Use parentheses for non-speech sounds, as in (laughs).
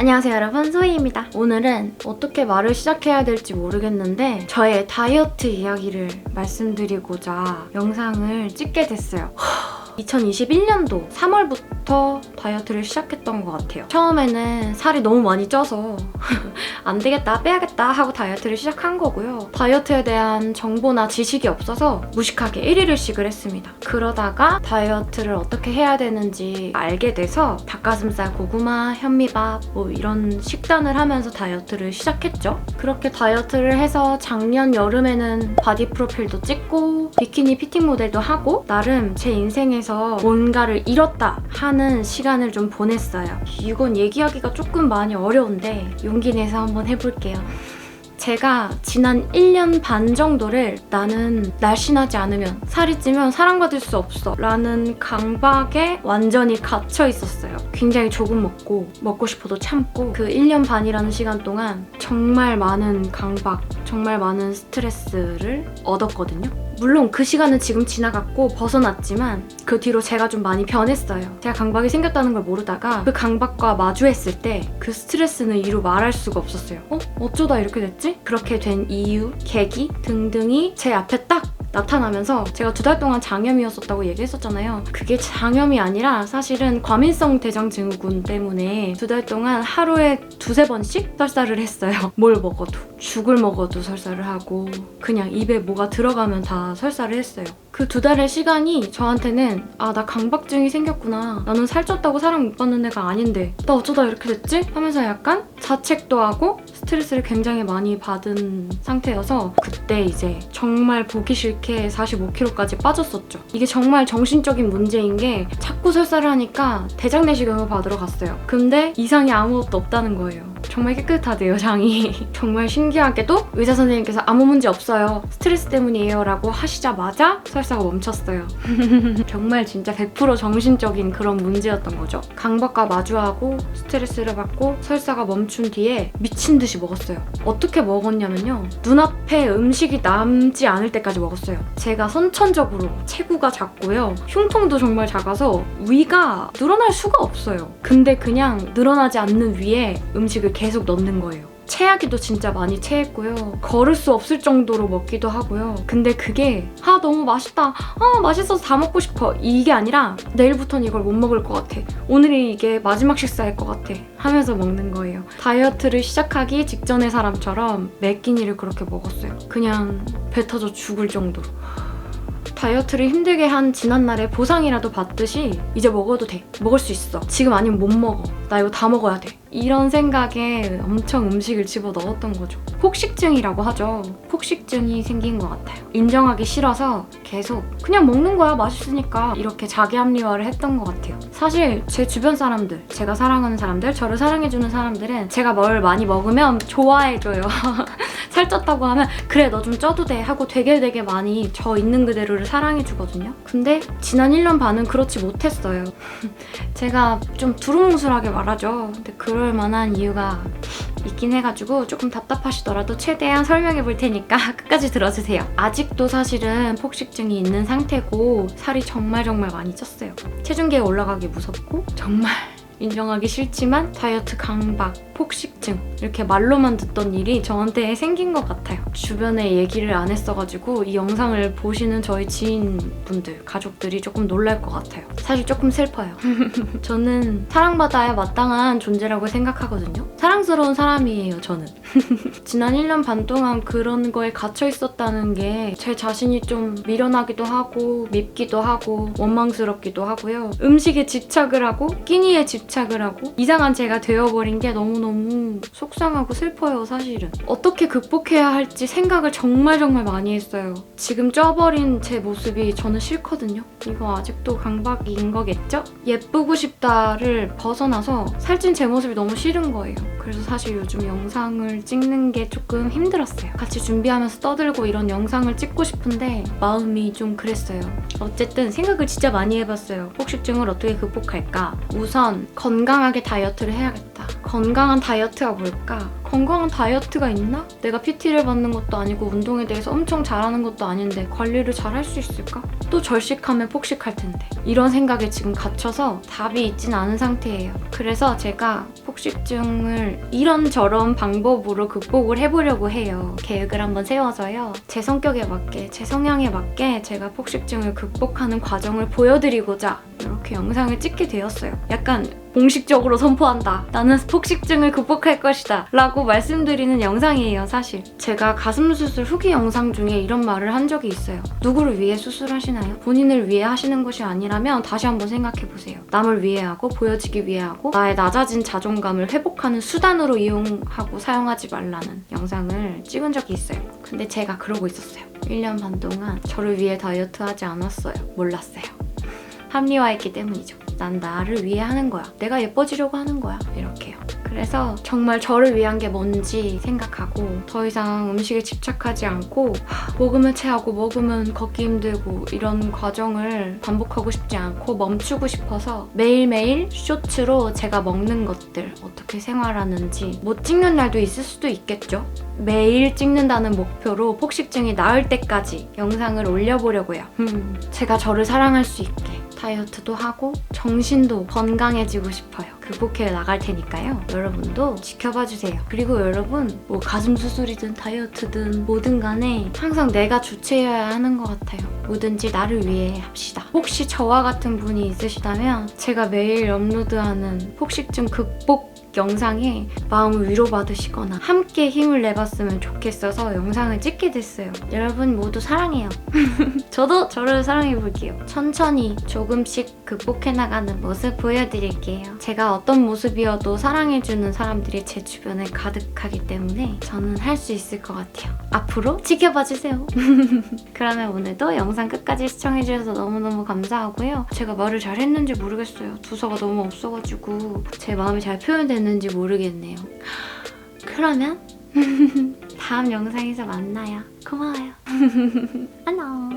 안녕하세요 여러분 소희입니다. 오늘은 어떻게 말을 시작해야 될지 모르겠는데 저의 다이어트 이야기를 말씀드리고자 영상을 찍게 됐어요. (gasps) 2021년도 3월부터 다이어트를 시작했던 것 같아요. 처음에는 살이 너무 많이 쪄서 (laughs) 안 되겠다, 빼야겠다 하고 다이어트를 시작한 거고요. 다이어트에 대한 정보나 지식이 없어서 무식하게 1일을씩을 했습니다. 그러다가 다이어트를 어떻게 해야 되는지 알게 돼서 닭가슴살, 고구마, 현미밥 뭐 이런 식단을 하면서 다이어트를 시작했죠. 그렇게 다이어트를 해서 작년 여름에는 바디 프로필도 찍고 비키니 피팅 모델도 하고 나름 제 인생에서 뭔가를 잃었다 하는 시간을 좀 보냈어요. 이건 얘기하기가 조금 많이 어려운데 용기 내서 한번 해볼게요. 제가 지난 1년 반 정도를 나는 날씬하지 않으면 살이 찌면 사랑받을 수 없어 라는 강박에 완전히 갇혀 있었어요. 굉장히 조금 먹고 먹고 싶어도 참고 그 1년 반이라는 시간 동안 정말 많은 강박, 정말 많은 스트레스를 얻었거든요. 물론 그 시간은 지금 지나갔고 벗어났지만 그 뒤로 제가 좀 많이 변했어요. 제가 강박이 생겼다는 걸 모르다가 그 강박과 마주했을 때 그 스트레스는 이루 말할 수가 없었어요. 어? 어쩌다 이렇게 됐지? 그렇게 된 이유, 계기 등등이 제 앞에 딱 나타나면서 제가 두 달 동안 장염이었었다고 얘기했었잖아요. 그게 장염이 아니라 사실은 과민성 대장 증후군 때문에 두 달 동안 하루에 두세 번씩 설사를 했어요. (laughs) 뭘 먹어도. 죽을 먹어도 설사를 하고 그냥 입에 뭐가 들어가면 다 설사를 했어요. 그 두 달의 시간이 저한테는 아 나 강박증이 생겼구나. 나는 살쪘다고 사랑 못 받는 애가 아닌데 나 어쩌다 이렇게 됐지? 하면서 약간 자책도 하고 스트레스를 굉장히 많이 받은 상태여서 그때 이제 정말 보기 싫게 45kg까지 빠졌었죠. 이게 정말 정신적인 문제인 게 자꾸 설사를 하니까 대장 내시경을 받으러 갔어요. 근데 이상이 아무것도 없다는 거예요. 정말 깨끗하대요, 장이. (laughs) 정말 신기하게도 의사 선생님께서 아무 문제 없어요. 스트레스 때문이에요. 라고 하시자마자 설사가 멈췄어요. (laughs) 정말 진짜 100% 정신적인 그런 문제였던 거죠. 강박과 마주하고 스트레스를 받고 설사가 멈춘 뒤에 미친 듯이 먹었어요. 어떻게 먹었냐면요. 눈앞에 음식이 남지 않을 때까지 먹었어요. 제가 선천적으로 체구가 작고요. 흉통도 정말 작아서 위가 늘어날 수가 없어요. 근데 그냥 늘어나지 않는 위에 음식을 계속 넣는 거예요. 체하기도 진짜 많이 체했고요. 걸을 수 없을 정도로 먹기도 하고요. 근데 그게 아 너무 맛있다. 아 맛있어서 다 먹고 싶어. 이게 아니라 내일부터는 이걸 못 먹을 것 같아. 오늘이 이게 마지막 식사일 것 같아. 하면서 먹는 거예요. 다이어트를 시작하기 직전의 사람처럼 매 끼니를 그렇게 먹었어요. 그냥 배 터져 죽을 정도로. 다이어트를 힘들게 한 지난날에 보상이라도 받듯이 이제 먹어도 돼. 먹을 수 있어. 지금 아니면 못 먹어. 나 이거 다 먹어야 돼. 이런 생각에 엄청 음식을 집어 넣었던 거죠. 폭식증이라고 하죠. 폭식증이 생긴 것 같아요. 인정하기 싫어서 계속 그냥 먹는 거야 맛있으니까 이렇게 자기 합리화를 했던 것 같아요. 사실 제 주변 사람들, 제가 사랑하는 사람들, 저를 사랑해주는 사람들은 제가 뭘 많이 먹으면 좋아해줘요. (laughs) 살쪘다고 하면 그래 너 좀 쪄도 돼 하고 되게 되게 많이 저 있는 그대로를 사랑해주거든요. 근데 지난 1년 반은 그렇지 못했어요. (laughs) 제가 좀 두루뭉술하게 말하죠. 근데 그럴 만한 이유가 있긴 해가지고 조금 답답하시더라도 최대한 설명해 볼 테니까 (laughs) 끝까지 들어주세요. 아직도 사실은 폭식증이 있는 상태고 살이 정말 정말 많이 쪘어요. 체중계에 올라가기 무섭고 정말 인정하기 싫지만 다이어트 강박, 폭식증 이렇게 말로만 듣던 일이 저한테 생긴 것 같아요. 주변에 얘기를 안 했어가지고 이 영상을 보시는 저희 지인분들, 가족들이 조금 놀랄 것 같아요. 사실 조금 슬퍼요. (laughs) 저는 사랑받아야 마땅한 존재라고 생각하거든요. 사랑스러운 사람이에요, 저는. (laughs) 지난 1년 반 동안 그런 거에 갇혀 있었다는 게 제 자신이 좀 미련하기도 하고 밉기도 하고 원망스럽기도 하고요. 음식에 집착을 하고 끼니에 집착 을 하고 이상한 제가 되어버린 게 너무너무 속상하고 슬퍼요, 사실은. 어떻게 극복해야 할지 생각을 정말 정말 많이 했어요. 지금 쪄버린 제 모습이 저는 싫거든요. 이거 아직도 강박인 거겠죠? 예쁘고 싶다를 벗어나서 살찐 제 모습이 너무 싫은 거예요. 그래서 사실 요즘 영상을 찍는 게 조금 힘들었어요. 같이 준비하면서 떠들고 이런 영상을 찍고 싶은데 마음이 좀 그랬어요. 어쨌든 생각을 진짜 많이 해봤어요. 폭식증을 어떻게 극복할까? 우선 건강하게 다이어트를 해야겠다. 건강한 다이어트가 뭘까? 건강한 다이어트가 있나? 내가 PT를 받는 것도 아니고 운동에 대해서 엄청 잘하는 것도 아닌데 관리를 잘 할 수 있을까? 또 절식하면 폭식할 텐데. 이런 생각에 지금 갇혀서 답이 있진 않은 상태예요. 그래서 제가 폭식증을 이런저런 방법으로 극복을 해보려고 해요. 계획을 한번 세워서요. 제 성격에 맞게, 제 성향에 맞게 제가 폭식증을 극복하는 과정을 보여드리고자 이렇게 영상을 찍게 되었어요. 약간 공식적으로 선포한다. 나는 폭식증을 극복할 것이다. 라고 말씀드리는 영상이에요, 사실. 제가 가슴 수술 후기 영상 중에 이런 말을 한 적이 있어요. 누구를 위해 수술하시나요? 본인을 위해 하시는 것이 아니라면 다시 한번 생각해 보세요. 남을 위해 하고 보여지기 위해 하고 나의 낮아진 자존감을 회복하는 수단으로 이용하고 사용하지 말라는 영상을 찍은 적이 있어요. 근데 제가 그러고 있었어요. 1년 반 동안 저를 위해 다이어트 하지 않았어요. 몰랐어요. 합리화했기 때문이죠. 난 나를 위해 하는 거야. 내가 예뻐지려고 하는 거야. 이렇게요. 그래서 정말 저를 위한 게 뭔지 생각하고 더 이상 음식에 집착하지 않고 하, 먹으면 체하고 먹으면 걷기 힘들고 이런 과정을 반복하고 싶지 않고 멈추고 싶어서 매일매일 쇼츠로 제가 먹는 것들 어떻게 생활하는지 못 찍는 날도 있을 수도 있겠죠. 매일 찍는다는 목표로 폭식증이 나을 때까지 영상을 올려보려고요. 음, 제가 저를 사랑할 수 있게 다이어트도 하고 정신도 건강해지고 싶어요. 극복해 나갈 테니까요. 여러분도 지켜봐 주세요. 그리고 여러분 뭐 가슴 수술이든 다이어트든 뭐든 간에 항상 내가 주체해야 하는 것 같아요. 뭐든지 나를 위해 합시다. 혹시 저와 같은 분이 있으시다면 제가 매일 업로드하는 폭식증 극복 영상에 마음을 위로받으시거나 함께 힘을 내봤으면 좋겠어서 영상을 찍게 됐어요. 여러분 모두 사랑해요. (laughs) 저도 저를 사랑해 볼게요. 천천히 조금씩 극복해 나가는 모습 보여드릴게요. 제가 어떤 모습이어도 사랑해주는 사람들이 제 주변에 가득하기 때문에 저는 할 수 있을 것 같아요. 앞으로 지켜봐 주세요. (laughs) 그러면 오늘도 영상 끝까지 시청해주셔서 너무너무 감사하고요. 제가 말을 잘 했는지 모르겠어요. 두서가 너무 없어가지고 제 마음이 잘 표현됐는지 모르겠네요. 그러면 (laughs) 다음 영상에서 만나요. 고마워요. (laughs) 안녕.